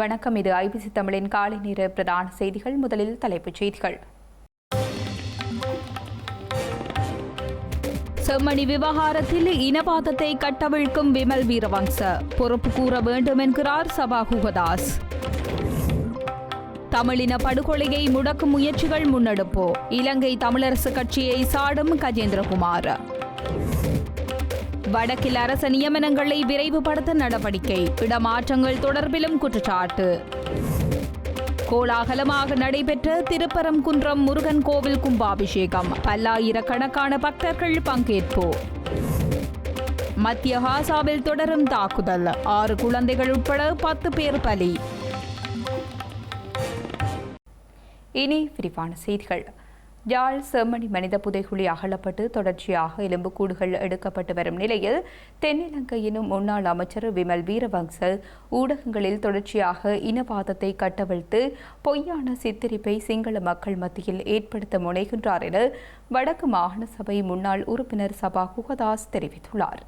வணக்கம். இது ஐபிசி தமிழின் காலை நேர பிரதான செய்திகள். முதலில் தலைப்புச் செய்திகள். செம்மணி விவகாரத்தில் இனவாதத்தை கட்டவிழ்க்கும் விமல் வீரவங்ச பொறுப்பு கூற வேண்டும் என்கிறார் சபாகுகதாஸ் தமிழின படுகொலையை முடக்கும் முயற்சிகள் முன்னெடுப்போ. இலங்கை தமிழரசு கட்சியை சாடும் கஜேந்திரகுமார். வடக்கில் அரச நியமனங்களை விரைவுபடுத்த நடவடிக்கை. இடமாற்றங்கள் தொடர்பிலும் குற்றச்சாட்டு. கோலாகலமாக நடைபெற்ற திருப்பரங்குன்றம் முருகன் கோவில் கும்பாபிஷேகம். பல்லாயிரக்கணக்கான பக்தர்கள் பங்கேற்பு. மத்திய ஹாசாவில் தொடரும் தாக்குதல். ஆறு குழந்தைகள் உட்பட பத்து பேர் பலி. இனி விரிவான செய்திகள். யாழ் செம்மணி மனித புதைகுழி அகலப்பட்டு தொடர்ச்சியாக எலும்புக்கூடுகள் எடுக்கப்பட்டு வரும் நிலையில் தென்னிலங்கையினும் முன்னாள் அமைச்சர் விமல் வீரவங்ச ஊடகங்களில் தொடர்ச்சியாக இனவாதத்தை கட்டவிழ்த்து பொய்யான சித்தரிப்பை சிங்கள மக்கள் மத்தியில் ஏற்படுத்த முனைகின்றார் என வடக்கு மாகாண சபை முன்னாள் உறுப்பினர் சபா குகதாஸ் தெரிவித்துள்ளார்.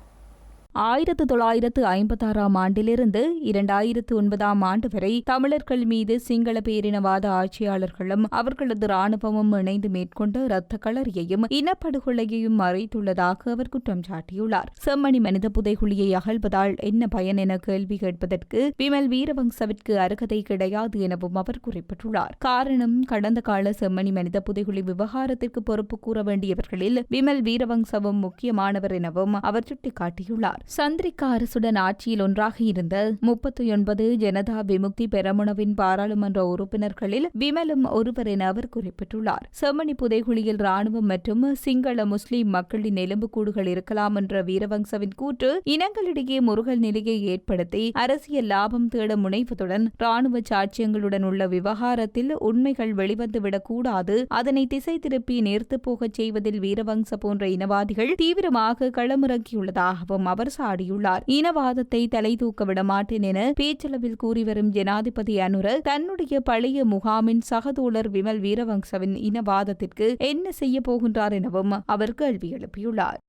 ஆயிரத்து தொள்ளாயிரத்து ஐம்பத்தாறாம் ஆண்டிலிருந்து இரண்டாயிரத்து ஒன்பதாம் ஆண்டு வரை தமிழர்கள் மீது சிங்கள பேரினவாத ஆட்சியாளர்களும் அவர்களது ராணுவமும் இணைந்து மேற்கொண்ட இரத்த களரியையும் இனப்படுகொலையையும் மறைத்துள்ளதாக அவர் குற்றம் சாட்டியுள்ளார். செம்மணி மனித புதைகுழியை அகழ்வதால் என்ன பயன் என கேள்வி கேட்பதற்கு விமல் வீரவங்சவிற்கு அருகதை கிடையாது எனவும் அவர் குறிப்பிட்டுள்ளார். காரணம் கடந்த கால செம்மணி மனித புதைகுழி விவகாரத்திற்கு பொறுப்பு கூற வேண்டியவர்களில் விமல் வீரவங்சவும் முக்கியமானவர் எனவும் அவர் சுட்டிக்காட்டியுள்ளார். சந்திரிகா அரசுடன் ஆட்சியில் ஒன்றாக இருந்த முப்பத்தி ஒன்பது ஜனதா விமுக்தி பெரமுனவின் பாராளுமன்ற உறுப்பினர்களில் விமலும் ஒருவர் என அவர் குறிப்பிட்டுள்ளார். செம்மணி புதைகுழியில் ராணுவம் மற்றும் சிங்கள முஸ்லிம் மக்களின் எலும்புக்கூடுகள் இருக்கலாம் என்ற வீரவங்சவின் கூற்று இனங்களிடையே முருகல் நிலையை ஏற்படுத்தி அரசியல் லாபம் தேட முனைவதுடன் ராணுவ சாட்சியங்களுடன் உள்ள விவகாரத்தில் உண்மைகள் வெளிவந்துவிடக் கூடாது. அதனை திசை திருப்பி நேர்த்து போகச் செய்வதில் வீரவங்ச போன்ற இனவாதிகள் தீவிரமாக களமிறங்கியுள்ளதாகவும் அவர் சாடியுள்ளார் இனவாதத்தை தலை தூக்க விடமாட்டேன் என பேச்சளவில் கூறி வரும் ஜனாதிபதி அனுர தன்னுடைய பழைய முகாமின் சகதோழர் விமல் வீரவங்சவின் இனவாதத்திற்கு என்ன செய்ய போகின்றார் எனவும் அவர் கேள்வி எழுப்பியுள்ளார்.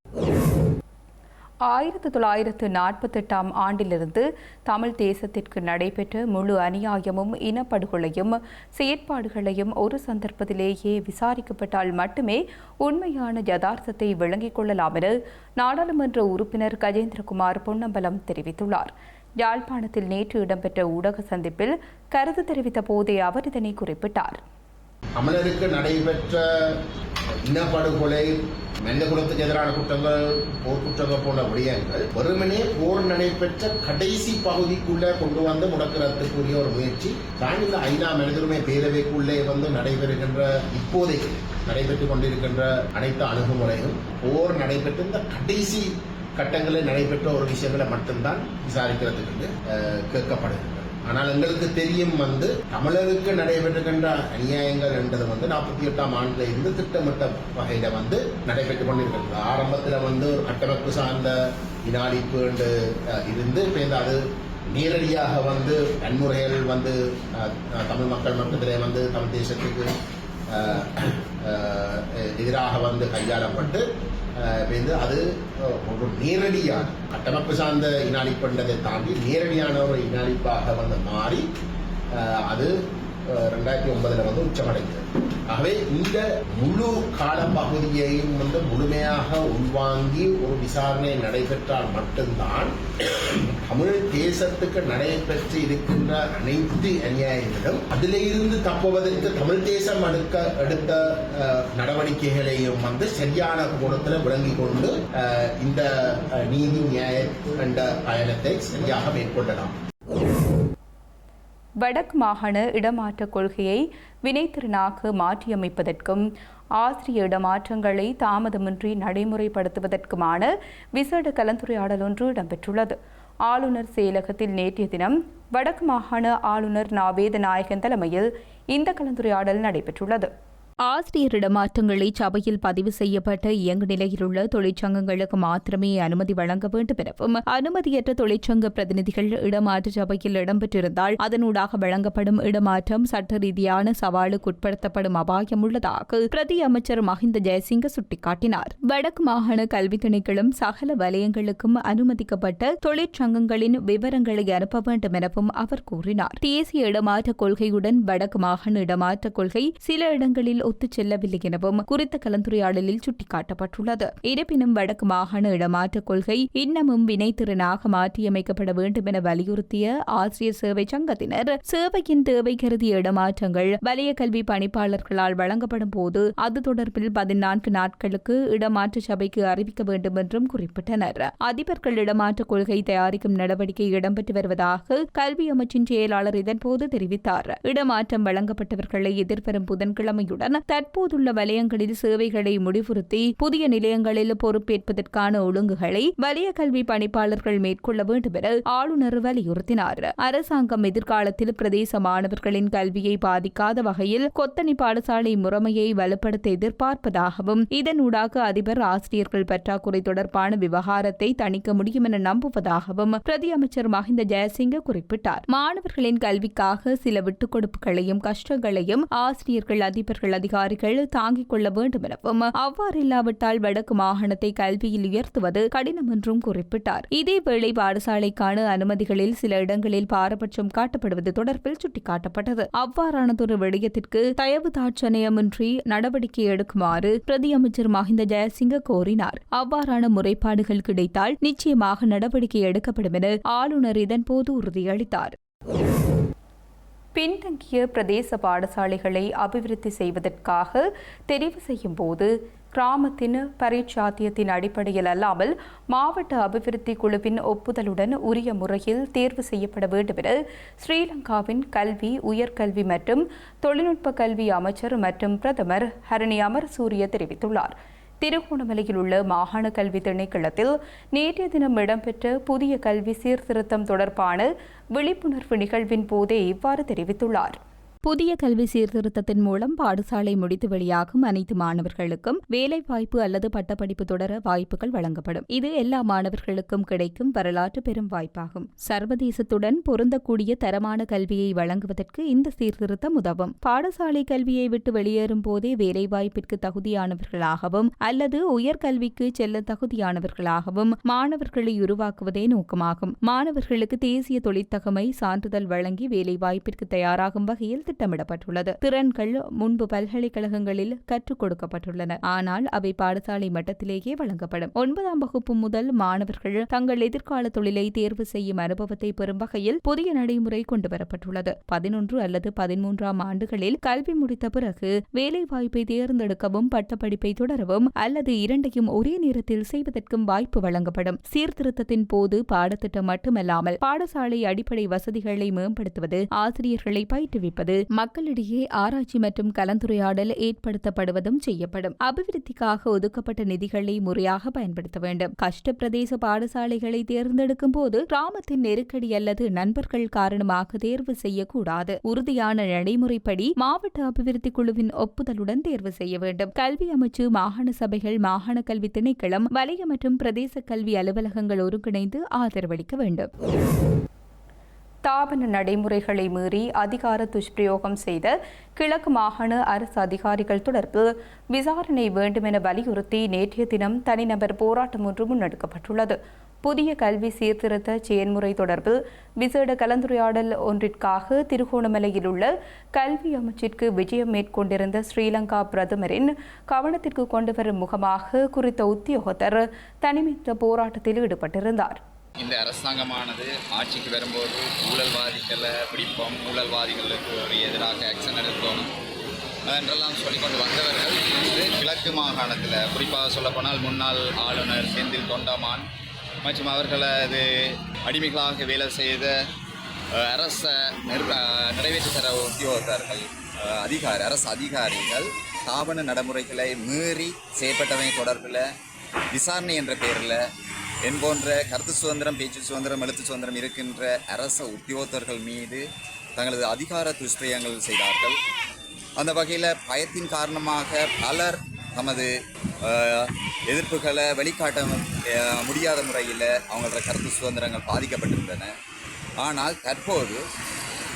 ஆயிரத்து தொள்ளாயிரத்து நாற்பத்தெட்டாம் ஆண்டிலிருந்து தமிழ் தேசத்திற்கு நடைபெற்ற முழு அநியாயமும் இனப்படுகொலையும் செயற்பாடுகளையும் ஒரு சந்தர்ப்பத்திலேயே விசாரிக்கப்பட்டால் மட்டுமே உண்மையான யதார்த்தத்தை விளங்கிக் கொள்ளலாம் என நாடாளுமன்ற உறுப்பினர் கஜேந்திரகுமார் பொன்னம்பலம் தெரிவித்துள்ளார். யாழ்ப்பாணத்தில் நேற்று இடம்பெற்ற ஊடக சந்திப்பில் கருத்து தெரிவித்த போதே அவர் இதனை குறிப்பிட்டார். தமிழருக்கு நடைபெற்ற இனப்படுகொலை மனித குலத்துக்கு எதிரான குற்றங்கள் போர்க்குற்றங்கள் போன்ற விடயங்கள் வெறுமனே போர் நடைபெற்ற கடைசி பகுதிக்குள்ளே கொண்டு வந்து முடக்கிறதுக்குரிய ஒரு முயற்சி. தான் இந்த ஐநா மனிதருமை பேரவைக்குள்ளே வந்து நடைபெறுகின்ற இப்போதைக்கு நடைபெற்றுக் கொண்டிருக்கின்ற அனைத்து அணுகுமுறையும் போர் நடைபெற்ற இந்த கடைசி கட்டங்களில் நடைபெற்ற ஒரு விஷயங்களை மட்டும்தான் விசாரிக்கிறதுக்கு கேட்கப்படுகிறது. ஆனால் எங்களுக்கு தெரியும் வந்து தமிழருக்கு நடைபெற்றுகின்ற அநியாயங்கள் என்பது வந்து நாற்பத்தி எட்டாம் ஆண்டுல இருந்து திட்டமிட்ட வகையில வந்து நடைபெற்றுக் கொண்டிருக்கிறது. ஆரம்பத்துல வந்து ஒரு கட்டமைப்பு சார்ந்த இனாளிப்பு என்று இருந்து அது நேரடியாக வந்து வன்முறைகள் வந்து தமிழ் மக்கள் மட்டத்திலே வந்து தமிழ் தேசத்துக்கு எதிராக வந்து கையாளப்பட்டு அது ஒரு நேரடியான கட்டமைப்பு சார்ந்த இனாளிப்புன்றதை தாண்டி நேரடியான ஒரு இனாளிப்பாக வந்து மாறி அது ரெண்டாயிரத்தி ஒன்பதுல வந்து உச்சமடைந்தது. ஆகவே இந்த முழு கால பகுதியையும் வந்து முழுமையாக உள்வாங்கி ஒரு விசாரணை நடைபெற்றால் மட்டும்தான் தமிழ் தேசத்துக்கு நடைபெற்று இருக்கின்ற அனைத்து அநியாயங்களும் அதிலிருந்து தப்புவதற்கு தமிழ் தேசம் எடுக்க எடுத்த நடவடிக்கைகளையும் வந்து சரியான கோணத்தில் விளங்கிக் கொண்டு இந்த நீதி நியாய என்ற பயணத்தை சரியாக மேற்கொள்ளலாம். வடக்கு மாகாண இடமாற்றக் கொள்கையை வினைத்திறனாக மாற்றியமைப்பதற்கும் ஆசிரிய இடமாற்றங்களை தாமதமின்றி நடைமுறைப்படுத்துவதற்குமான விசேட கலந்துரையாடல் ஒன்று இடம்பெற்றுள்ளது. ஆளுநர் செயலகத்தில் நேற்றைய தினம் வடக்கு மாகாண ஆளுநர் நாவேத நாயகன் தலைமையில் இந்த கலந்துரையாடல் நடைபெற்றுள்ளது. ஆசிரியர் இடமாற்றங்களை சபையில் பதிவு செய்யப்பட்ட இயங்கு நிலையில் உள்ள தொழிற்சங்கங்களுக்கு மாத்திரமே அனுமதி வழங்க வேண்டும் எனவும் அனுமதியற்ற தொழிற்சங்க பிரதிநிதிகள் இடமாற்ற சபையில் இடம்பெற்றிருந்தால் அதனூடாக வழங்கப்படும் இடமாற்றம் சட்ட ரீதியான சவாலுக்குட்படுத்தப்படும் அபாயம் உள்ளதாக பிரதி அமைச்சர் மஹிந்த ஜெயசிங்க சுட்டிக்காட்டினார். வடக்கு மாகாண கல்வி துணைகளும் சகல வலயங்களுக்கும் அனுமதிக்கப்பட்ட தொழிற்சங்கங்களின் விவரங்களை அனுப்ப வேண்டும் எனவும் அவர் கூறினார். தேசிய இடமாற்ற கொள்கையுடன் வடக்கு மாகாண இடமாற்ற கொள்கை சில இடங்களில் ஒத்துச் செல்லவில்லை எனவும் குறித்த கலந்துரையாடலில் சுட்டிக்காட்டப்பட்டுள்ளது. இருப்பினும் வடக்கு மாகாண இடமாற்ற கொள்கை இன்னமும் வினைத்திறனாக மாற்றியமைக்கப்பட வேண்டும் என வலியுறுத்திய ஆசிரியர் சேவை சங்கத்தினர் சேவையின் தேவை கருதிய இடமாற்றங்கள் வலய கல்வி பணிப்பாளர்களால் வழங்கப்படும் போது அது தொடர்பில் பதினான்கு நாட்களுக்கு இடமாற்ற சபைக்கு அறிவிக்க வேண்டும் என்றும் குறிப்பிட்டனர். அதிபர்கள் இடமாற்ற கொள்கை தயாரிக்கும் நடவடிக்கை இடம்பெற்று வருவதாக கல்வி அமைச்சின் செயலாளர் இதன்போது தெரிவித்தார். இடமாற்றம் வழங்கப்பட்டவர்களை எதிர்வரும் புதன்கிழமையுடன் தற்போதுள்ள வலயங்களில் சேவைகளை முடிவுறுத்தி புதிய நிலையங்களில் பொறுப்பேற்பதற்கான ஒழுங்குகளை வலய கல்வி பணிப்பாளர்கள் மேற்கொள்ள வேண்டும் என ஆளுநர் வலியுறுத்தினார். அரசாங்கம் எதிர்காலத்தில் பிரதேச மாணவர்களின் கல்வியை பாதிக்காத வகையில் கொத்தணி பாடசாலை முறைமையை வலுப்படுத்த எதிர்பார்ப்பதாகவும் இதனூடாக அதிபர் ஆசிரியர்கள் பற்றாக்குறை தொடர்பான விவகாரத்தை தணிக்க முடியும் என நம்புவதாகவும் பிரதி அமைச்சர் மஹிந்த ஜெயசிங்க குறிப்பிட்டார். மாணவர்களின் கல்விக்காக சில விட்டுக் கொடுப்புகளையும் கஷ்டங்களையும் ஆசிரியர்கள் அதிபர்கள் அதிகாரிகள் தாங்கிக் கொள்ள வேண்டும் எனவும் அவ்வாறில்லாவிட்டால் வடக்கு மாகாணத்தை கல்வியில் உயர்த்துவது கடினம் என்றும் குறிப்பிட்டார். இதேவேளை பாடசாலைக்கான அனுமதிகளில் சில இடங்களில் பாரபட்சம் காட்டப்படுவது தொடர்பில் சுட்டிக்காட்டப்பட்டது. அவ்வாறானதொரு விடயத்திற்கு தயவு தாட்சணையமின்றி நடவடிக்கை எடுக்குமாறு பிரதி அமைச்சர் மஹிந்த ஜெயசிங்க கோரினார். அவ்வாறான முறைப்பாடுகள் கிடைத்தால் நிச்சயமாக நடவடிக்கை எடுக்கப்படும் என ஆளுநர் இதன்போது உறுதியளித்தார். பின்தங்கிய பிரதேச பாடசாலைகளை அபிவிருத்தி செய்வதற்காக தெரிவு செய்யும் போது கிராமத்தின் பரீட்சாத்தியத்தின் அடிப்படையில் அல்லாமல் மாவட்ட அபிவிருத்தி குழுவின் ஒப்புதலுடன் உரிய முறையில் தேர்வு செய்யப்பட வேண்டும் என ஸ்ரீலங்காவின் கல்வி உயர்கல்வி மற்றும் தொழில்நுட்ப கல்வி அமைச்சர் மற்றும் பிரதமர் ஹரணி அமர் சூரிய தெரிவித்துள்ளார். திருகோணமலையில் உள்ள மாகாண கல்வி திணைக்களத்தில் நேற்றைய தினம் இடம்பெற்ற புதிய கல்வி சீர்திருத்தம் தொடர்பான விழிப்புணர்வு நிகழ்வின் போதே இவ்வாறு தெரிவித்துள்ளார். புதிய கல்வி சீர்திருத்தத்தின் மூலம் பாடசாலை முடித்து வெளியாகும் அனைத்து மாணவர்களுக்கும் வேலைவாய்ப்பு அல்லது பட்டப்படிப்பு தொடர வாய்ப்புகள் வழங்கப்படும். இது எல்லா மாணவர்களுக்கும் கிடைக்கும் வரலாற்று பெரும் வாய்ப்பாகும். சர்வதேசத்துடன் பொருந்தக்கூடிய தரமான கல்வியை வழங்குவதற்கு இந்த சீர்திருத்தம் உதவும். பாடசாலை கல்வியை விட்டு வெளியேறும் போதே வேலைவாய்ப்பிற்கு தகுதியானவர்களாகவும் அல்லது உயர்கல்விக்கு செல்ல தகுதியானவர்களாகவும் மாணவர்களை உருவாக்குவதே நோக்கமாகும். மாணவர்களுக்கு தேசிய தொழிற்தகமை சான்றிதழ் வழங்கி வேலைவாய்ப்பிற்கு தயாராகும் வகையில் திட்டமிடப்பட்டுள்ளது. திறன்கள் முன்பு பல்கலைக்கழகங்களில் கற்றுக் கொடுக்கப்பட்டுள்ளன. ஆனால் அவை பாடசாலை மட்டத்திலேயே வழங்கப்படும். ஒன்பதாம் வகுப்பு முதல் மாணவர்கள் தங்கள் எதிர்கால தொழிலை தேர்வு செய்யும் அனுபவத்தை பெறும் வகையில் புதிய நடைமுறை கொண்டுவரப்பட்டுள்ளது. பதினொன்று அல்லது பதிமூன்றாம் ஆண்டுகளில் கல்வி முடித்த பிறகு வேலைவாய்ப்பை தேர்ந்தெடுக்கவும் பட்டப்படிப்பை தொடரவும் அல்லது இரண்டையும் ஒரே நேரத்தில் செய்வதற்கும் வாய்ப்பு வழங்கப்படும். சீர்திருத்தத்தின் போது பாடத்திட்டம் மட்டுமல்லாமல் பாடசாலை அடிப்படை வசதிகளை மேம்படுத்துவது ஆசிரியர்களை பயிற்றுவிப்பது மக்களிடையே ஆராய்ச்சி மற்றும் கலந்துரையாடல் ஏற்படுத்தப்படுவதும் செய்யப்படும். அபிவிருத்திக்காக ஒதுக்கப்பட்ட நிதிகளை முறையாக பயன்படுத்த வேண்டும். கஷ்ட பிரதேச பாடசாலைகளை தேர்ந்தெடுக்கும் போது கிராமத்தின் நெருக்கடி அல்லது நண்பர்கள் காரணமாக தேர்வு செய்யக்கூடாது. உறுதியான நடைமுறைப்படி மாவட்ட அபிவிருத்தி குழுவின் ஒப்புதலுடன் தேர்வு செய்ய வேண்டும். கல்வி அமைச்சு மாகாண சபைகள் மாகாண கல்வி திணைக்களம் வலய மற்றும் பிரதேச கல்வி அலுவலகங்கள் ஒருங்கிணைந்து ஆதரவளிக்க வேண்டும். தாபன நடைமுறைகளை மீறி அதிகார துஷ்பிரயோகம் செய்த கிழக்கு மாகாண அரசு அதிகாரிகள் தொடர்பில் விசாரணை வேண்டுமென வலியுறுத்தி நேற்றைய தினம் தனிநபர் போராட்டம் ஒன்று முன்னெடுக்கப்பட்டுள்ளது. புதிய கல்வி சீர்திருத்த செயன்முறை தொடர்பில் விசேட கலந்துரையாடல் ஒன்றிற்காக திருகோணமலையில் உள்ள கல்வி அமைச்சிற்கு விஜயம் மேற்கொண்டிருந்த ஸ்ரீலங்கா பிரதமரின் கவனத்திற்கு கொண்டுவரும் முகமாக குறித்த உத்தியோகத்தர் தனிமித்த போராட்டத்தில் ஈடுபட்டிருந்தார். இந்த அரசாங்கமானது ஆட்சிக்கு வரும்போது ஊழல்வாதிகளை பிடிப்போம் ஊழல்வாதிகளுக்கு ஒரு எதிராக ஆக்ஷன் எடுப்போம் என்றெல்லாம் சொல்லிக்கொண்டு வந்தவர்கள். வந்து கிழக்கு மாகாணத்தில் குறிப்பாக சொல்லப்போனால் முன்னாள் ஆளுநர் செந்தில் தொண்டமான் மற்றும் அவர்களது அடிமைகளாக வேலை செய்த அரச நிறைவேற்றி நிறைவேற்று தர உத்தியோகத்தர்கள் அதிகாரி அரசு அதிகாரிகள் ஸ்தாபன நடைமுறைகளை மீறி செயற்பட்டவை தொடர்பில் விசாரணை என்ற பெயரில் என் போன்ற கருத்து சுதந்திரம் பேச்சு சுதந்திரம் எழுத்து சுதந்திரம் இருக்கின்ற அரச உத்தியோகத்தர்கள் மீது தங்களது அதிகார துஷ்பிரயங்கள் செய்தார்கள். அந்த வகையில் பயத்தின் காரணமாக பலர் தமது எதிர்ப்புகளை வெளிக்காட்ட முடியாத முறையில் அவங்களோட கருத்து சுதந்திரங்கள் பாதிக்கப்பட்டிருந்தன. ஆனால் தற்போது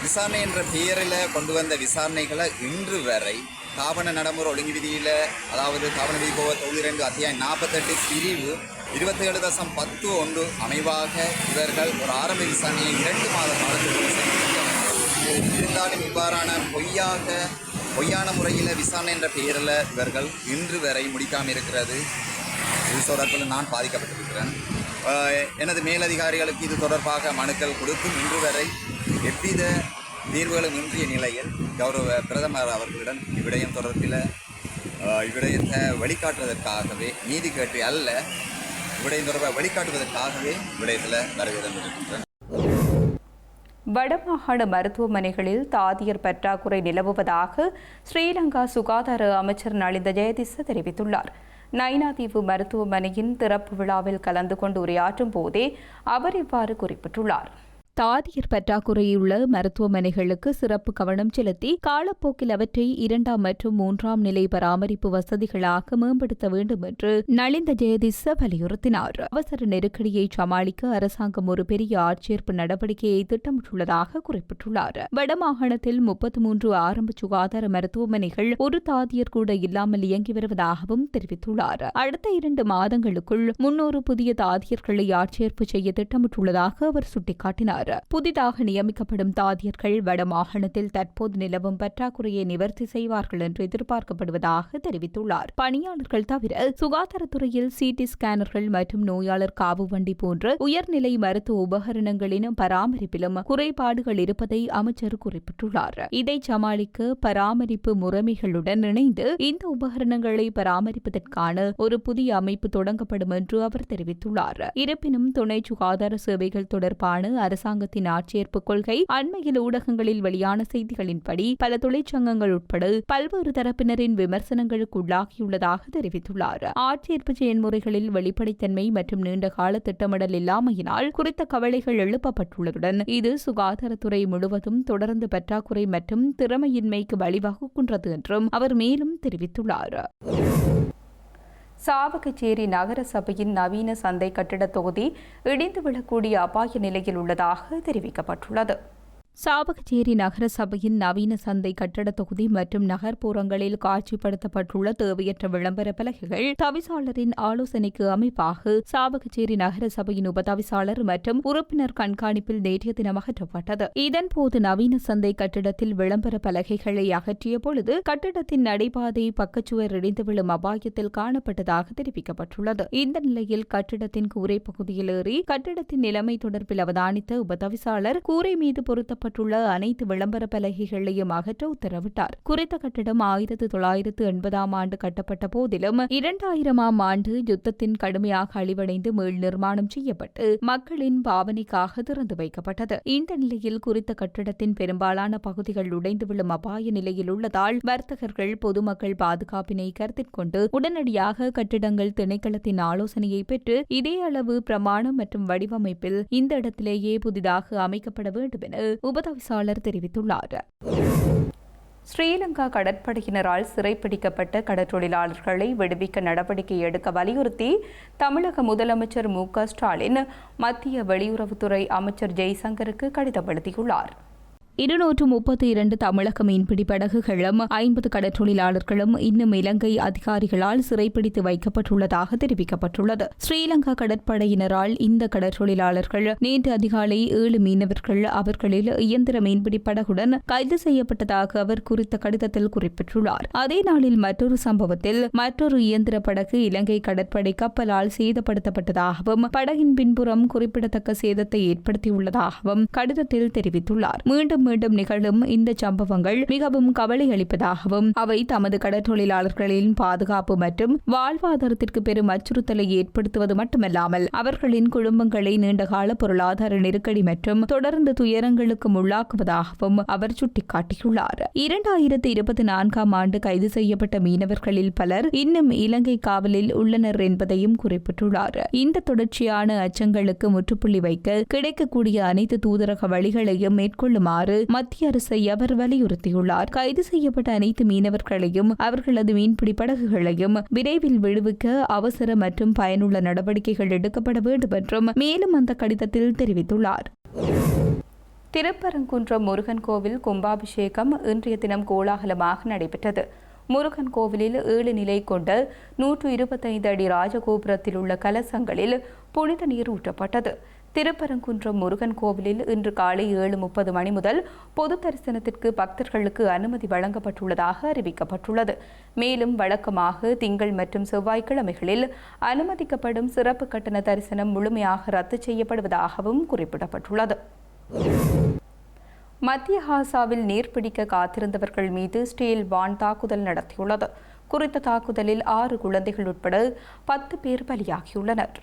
விசாரணை என்ற பெயரில் கொண்டு வந்த விசாரணைகளை இன்று வரை தாபன நடைமுறை ஒழுங்கு விதியில் அதாவது தாபன விதி கோவ தொகுதி ரெண்டு அத்தியாயம் நாற்பத்தெட்டு பிரிவு இருபத்தேழு தசம் பத்து ஒன்று அமைவாக இவர்கள் ஒரு ஆரம்ப விசாரணையை இரண்டு மாத காலத்துக்கு இருந்தாலும் இவ்வாறான பொய்யாக பொய்யான முறையில் விசாரணை என்ற பெயரில் இவர்கள் இன்று வரை முடிக்காமல் இருக்கிறது. இது தொடர்பில் நான் பாதிக்கப்பட்டிருக்கிறேன். எனது மேலதிகாரிகளுக்கு இது தொடர்பாக மனுக்கள் கொடுத்தும் இன்று வரை எவ்வித தீர்வுகளும் இன்றிய நிலையில் கௌரவ பிரதமர் அவர்களிடம் இவ்விடயம் தொடர்பில் இவ்விடயத்தை வழிகாட்டுவதற்காகவே நீதி கேட்டு அல்ல இவ்விடயம் தொடர்பாக வழிகாட்டுவதற்காகவே இவ்விடயத்தில் வருகிறேன் வடமாகாண மருத்துவமனைகளில் தாதியர் பற்றாக்குறை நிலவுவதாக ஸ்ரீலங்கா சுகாதார அமைச்சர் நளிந்த ஜெயதிச தெரிவித்துள்ளார். நைனாதீவு மருத்துவமனையின் திறப்பு விழாவில் கலந்து கொண்டு உரையாற்றும் போதே அவர் இவ்வாறு குறிப்பிட்டுள்ளார். தாதியர் பற்றாக்குறையுள்ள மருத்துவமனைகளுக்கு சிறப்பு கவனம் செலுத்தி காலப்போக்கில் அவற்றை இரண்டாம் மற்றும் மூன்றாம் நிலை பராமரிப்பு வசதிகளாக மேம்படுத்த வேண்டும் என்று நலிந்த ஜெயதிச வலியுறுத்தினார். அவசர நெருக்கடியை சமாளிக்க அரசாங்கம் ஒரு பெரிய ஆட்சேர்ப்பு நடவடிக்கையை திட்டமிட்டுள்ளதாக குறிப்பிட்டுள்ளார். வடமாகாணத்தில் முப்பத்தி மூன்று ஆரம்ப சுகாதார மருத்துவமனைகள் ஒரு தாதியர் கூட இல்லாமல் இயங்கி வருவதாகவும் தெரிவித்துள்ளார். அடுத்த இரண்டு மாதங்களுக்குள் முன்னூறு புதிய தாதியர்களை ஆட்சேர்ப்பு செய்ய திட்டமிட்டுள்ளதாக அவர் சுட்டிக்காட்டினார். புதிதாக நியமிக்கப்படும் தாதியர்கள் வடமாகாணத்தில் தற்போது நிலவும் பற்றாக்குறையை நிவர்த்தி செய்வார்கள் என்று எதிர்பார்க்கப்படுவதாக தெரிவித்துள்ளார். பணியாளர்கள் தவிர சுகாதாரத்துறையில் சிடி ஸ்கேனர்கள் மற்றும் நோயாளர் காவு வண்டி போன்ற உயர்நிலை மருத்துவ உபகரணங்களின் பராமரிப்பிலும் குறைபாடுகள் இருப்பதை அமைச்சர் குறிப்பிட்டுள்ளார். இதை சமாளிக்க பராமரிப்பு முறைமைகளுடன் இணைந்து இந்த உபகரணங்களை பராமரிப்பதற்கான ஒரு புதிய அமைப்பு தொடங்கப்படும் என்று அவர் தெரிவித்துள்ளார். இருப்பினும் துணை சுகாதார சேவைகள் தொடர்பான அரசாங்கத்தின் ஆட்சேர்ப்பு கொள்கை அண்மையில் ஊடகங்களில் வெளியான செய்திகளின்படி பல தொழிற்சங்கங்கள் உட்பட பல்வேறு தரப்பினரின் விமர்சனங்களுக்கு உள்ளாகியுள்ளதாக தெரிவித்துள்ளார். ஆட்சேர்ப்பு செயல்முறைகளில் வெளிப்படைத்தன்மை மற்றும் நீண்டகால திட்டமிடல் இல்லாமையினால் குறித்த கவலைகள் எழுப்பப்பட்டுள்ளதுடன் இது சுகாதாரத்துறை முழுவதும் தொடர்ந்து பற்றாக்குறை மற்றும் திறமையின்மைக்கு வழிவகுக்கின்றது என்றும் அவர் மேலும் தெரிவித்துள்ளார். சாவகச்சேரி நகர சபையின் நவீன சந்தை கட்டிட தொகுதி இடிந்து விழக்கூடிய அபாய நிலையில் உள்ளதாக தெரிவிக்கப்பட்டுள்ளது. சாவகச்சேரி நகர சபையின் நவீன சந்தை கட்டட தொகுதி மற்றும் நகர்ப்புறங்களில் காட்சிப்படுத்தப்பட்டுள்ள தேவையற்ற விளம்பர பலகைகள் தவிசாளரின் ஆலோசனைக்கு அமைப்பாக சாவகச்சேரி நகர சபையின் உபதவிசாளர் மற்றும் உறுப்பினர் கண்காணிப்பில் நேற்றைய தினம் அகற்றப்பட்டது. இதன்போது நவீன சந்தை கட்டிடத்தில் விளம்பர பலகைகளை அகற்றிய பொழுது கட்டிடத்தின் நடைபாதை பக்கச்சுவர் இடிந்து விழும் அபாயத்தில் காணப்பட்டதாக தெரிவிக்கப்பட்டுள்ளது. இந்த நிலையில் கட்டிடத்தின் கூரை பகுதியில் ஏறி கட்டிடத்தின் நிலைமை தொடர்பில் அவதானித்த உபதவிசாளர் கூரை மீது பொருத்த வைக்கப்பட்டுள்ள அனைத்து விளம்பர பலகைகளையும் அகற்ற உத்தரவிட்டார். குறித்த கட்டிடம் ஆயிரத்து தொள்ளாயிரத்து எண்பதாம் ஆண்டு கட்டப்பட்ட போதிலும் இரண்டாயிரமாம் ஆண்டு யுத்தத்தின் கடுமையாக அழிவடைந்து மீள் நிர்மாணம் செய்யப்பட்டு மக்களின் பாவனைக்காக திறந்து வைக்கப்பட்டது. இந்த நிலையில் குறித்த கட்டிடத்தின் பெரும்பாலான பகுதிகள் உடைந்து விழும் அபாய நிலையில் உள்ளதால் வர்த்தகர்கள் பொதுமக்கள் பாதுகாப்பினை கருத்தில் கொண்டு உடனடியாக கட்டிடங்கள் திணைக்களத்தின் ஆலோசனையை பெற்று இதே அளவு பிரமாணம் மற்றும் வடிவமைப்பில் இந்த இடத்திலேயே புதிதாக அமைக்கப்பட வேண்டும் என உபதவிசாளர் தெரிவித்துள்ளார். ஸ்ரீலங்கா கடற்படையினரால் சிறைப்பிடிக்கப்பட்ட கடற்றொழிலாளர்களை விடுவிக்க நடவடிக்கை எடுக்க வலியுறுத்தி தமிழக முதலமைச்சர் மு க ஸ்டாலின் மத்திய வெளியுறவுத்துறை அமைச்சர் ஜெய்சங்கருக்கு கடிதம் எழுதியுள்ளார். இருநூற்று முப்பத்தி இரண்டு தமிழக மீன்பிடி படகுகளும் ஐம்பது கடற்றொழிலாளர்களும் இன்னும் இலங்கை அதிகாரிகளால் சிறைப்பிடித்து வைக்கப்பட்டுள்ளதாக தெரிவிக்கப்பட்டுள்ளது. ஸ்ரீலங்கா கடற்படையினரால் இந்த கடற்றொழிலாளர்கள் நேற்று அதிகாலை ஏழு மீனவர்கள் அவர்களில் இயந்திர மீன்பிடி படகுடன் கைது செய்யப்பட்டதாக அவர் குறித்த கடிதத்தில் குறிப்பிட்டுள்ளார். அதே நாளில் மற்றொரு சம்பவத்தில் மற்றொரு இயந்திர படகு இலங்கை கடற்படை கப்பலால் சேதப்படுத்தப்பட்டதாகவும் படகின் பின்புறம் குறிப்பிடத்தக்க சேதத்தை ஏற்படுத்தியுள்ளதாகவும் கடிதத்தில் தெரிவித்துள்ளார். மீண்டும் மீண்டும் நிகழும் இந்த சம்பவங்கள் மிகவும் கவலையளிப்பதாகவும் அவை தமது கடற்றொழிலாளர்களின் பாதுகாப்பு மற்றும் வாழ்வாதாரத்திற்கு பெரும் அச்சுறுத்தலை ஏற்படுத்துவது மட்டுமல்லாமல் அவர்களின் குடும்பங்களை நீண்டகால பொருளாதார நெருக்கடி மற்றும் தொடர்ந்து துயரங்களுக்கு உள்ளாக்குவதாகவும் அவர் சுட்டிக்காட்டியுள்ளார். இரண்டாயிரத்தி இருபத்தி நான்காம் ஆண்டு கைது செய்யப்பட்ட மீனவர்களில் பலர் இன்னும் இலங்கை காவலில் உள்ளனர் என்பதையும் குறிப்பிட்டுள்ளார். இந்த தொடர்ச்சியான அச்சங்களுக்கு முற்றுப்புள்ளி வைக்க கிடைக்கக்கூடிய அனைத்து தூதரக வழிகளையும் மேற்கொள்ளுமாறு என்று மத்திய அரசை அவர் வலியுறுத்தியுள்ளார். கைது செய்யப்பட்ட அனைத்து மீனவர்களையும் அவர்களது மீன்பிடி படகுகளையும் விரைவில் விடுவிக்க அவசர மற்றும் பயனுள்ள நடவடிக்கைகள் எடுக்கப்பட வேண்டும் என்றும் மேலும் அந்த கடிதத்தில் தெரிவித்துள்ளார். திருப்பரங்குன்றம் முருகன் கோவில் கும்பாபிஷேகம் இன்றைய தினம் கோலாகலமாக நடைபெற்றது. முருகன் கோவிலில் ஏழு நிலை கொண்ட நூற்று இருபத்தைந்து அடி ராஜகோபுரத்தில் உள்ள கலசங்களில் புனித நீர் ஊற்றப்பட்டது. திருப்பரங்குன்றம் முருகன் கோவிலில் இன்று காலை ஏழு முப்பது மணி முதல் பொது தரிசனத்திற்கு பக்தர்களுக்கு அனுமதி வழங்கப்பட்டுள்ளதாக அறிவிக்கப்பட்டுள்ளது. மேலும் வழக்கமாக திங்கள் மற்றும் செவ்வாய்க்கிழமைகளில் அனுமதிக்கப்படும் சிறப்பு கட்டண தரிசனம் முழுமையாக ரத்து செய்யப்படுவதாகவும் குறிப்பிடப்பட்டுள்ளது. மத்திய ஹாசாவில் நீர்பிடிக்க காத்திருந்தவர்கள் மீது ஸ்டீல் வான் தாக்குதல் நடத்தியுள்ளது. குறித்த தாக்குதலில் ஆறு குழந்தைகள் உட்பட பத்து பேர் பலியாகியுள்ளனர்.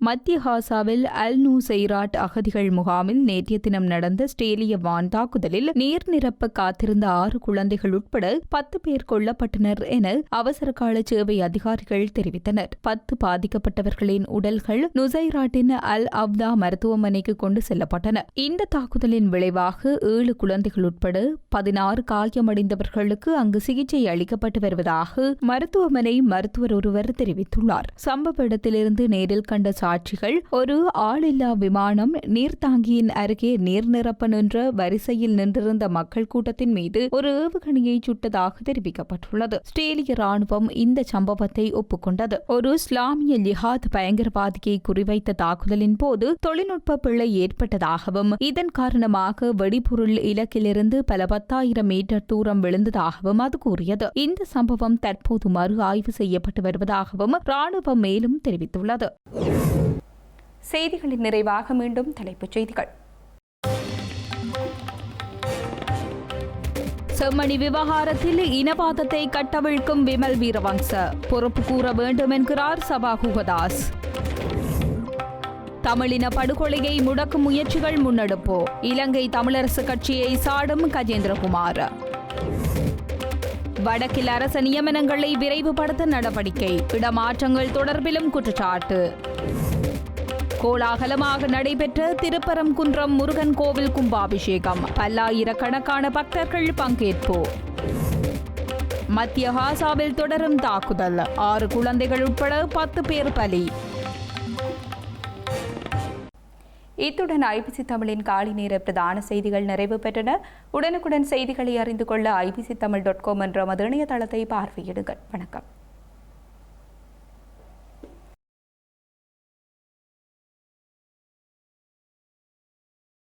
மத்திய ஹாசாவில் அல் நூ செய்ராட் அகதிகள் முகாமில் நேற்றைய தினம் நடந்த ஸ்டேலிய வான் தாக்குதலில் நீர் நிரப்ப காத்திருந்த ஆறு குழந்தைகள் உட்பட பத்து பேர் கொல்லப்பட்டனர் என அவசர கால சேவை அதிகாரிகள் தெரிவித்தனர். பத்து பாதிக்கப்பட்டவர்களின் உடல்கள் நுசைராட்டின் அல் அப்தா மருத்துவமனைக்கு கொண்டு செல்லப்பட்டன. இந்த தாக்குதலின் விளைவாக ஏழு குழந்தைகள் உட்பட பதினாறு காயமடைந்தவர்களுக்கு அங்கு சிகிச்சை அளிக்கப்பட்டு வருவதாக மருத்துவமனை மருத்துவர் ஒருவர் தெரிவித்துள்ளார். சம்பவ இடத்திலிருந்து நேரில் கண்ட காட்சிகள். ஒரு ஆளில்லா விமானம் நீர்த்தாங்கியின் அருகே நீர் நிரப்ப நின்ற வரிசையில் நின்றிருந்த மக்கள் கூட்டத்தின் மீது ஒரு ஏவுகணையை சுட்டதாக தெரிவிக்கப்பட்டுள்ளது. ஸ்ட்ரேலிய ராணுவம் இந்த சம்பவத்தை ஒப்புக்கொண்டது. ஒரு இஸ்லாமிய லிஹாத் பயங்கரவாதியை குறிவைத்த தாக்குதலின் போது தொழில்நுட்ப பிழை ஏற்பட்டதாகவும் இதன் காரணமாக வெடிபொருள் இலக்கிலிருந்து பல பத்தாயிரம் மீட்டர் தூரம் விழுந்ததாகவும் அது கூறியது. இந்த சம்பவம் தற்போது மறு ஆய்வு செய்யப்பட்டு வருவதாகவும் ராணுவம் மேலும் தெரிவித்துள்ளது. செய்திகளின் நிறைவாக மீண்டும் தலைப்புச் செய்திகள். செம்மணி விவகாரத்தில் இனவாதத்தை கட்டவிழ்க்கும் விமல் வீரவங்ச பொறுப்பு கூற வேண்டும் என்கிறார் சபாகுகதாஸ் தமிழின படுகொலையை முடக்கும் முயற்சிகள் முன்னெடுப்பு. இலங்கை தமிழரசு கட்சியை சாடும் கஜேந்திரகுமார். வடக்கில் அரச நியமனங்களை விரைவுபடுத்த நடவடிக்கை. இடமாற்றங்கள் தொடர்பிலும் குற்றச்சாட்டு. கோலாகலமாக நடைபெற்ற திருப்பரங்குன்றம் முருகன் கோவில் கும்பாபிஷேகம். பல்லாயிரக்கணக்கான பக்தர்கள் பங்கேற்பு. மத்திய ஹாசாவில் தொடரும் தாக்குதல். ஆறு குழந்தைகள் உட்பட பத்து பேர் பலி. இத்துடன் ஐபிசி தமிழின் காலை நேர பிரதான செய்திகள் நிறைவு பெற்றன. உடனுக்குடன் செய்திகளை அறிந்து கொள்ள ஐபிசி தமிழ் டாட் காம் என்ற மது இணையதளத்தை பார்வையிடுங்கள். வணக்கம்.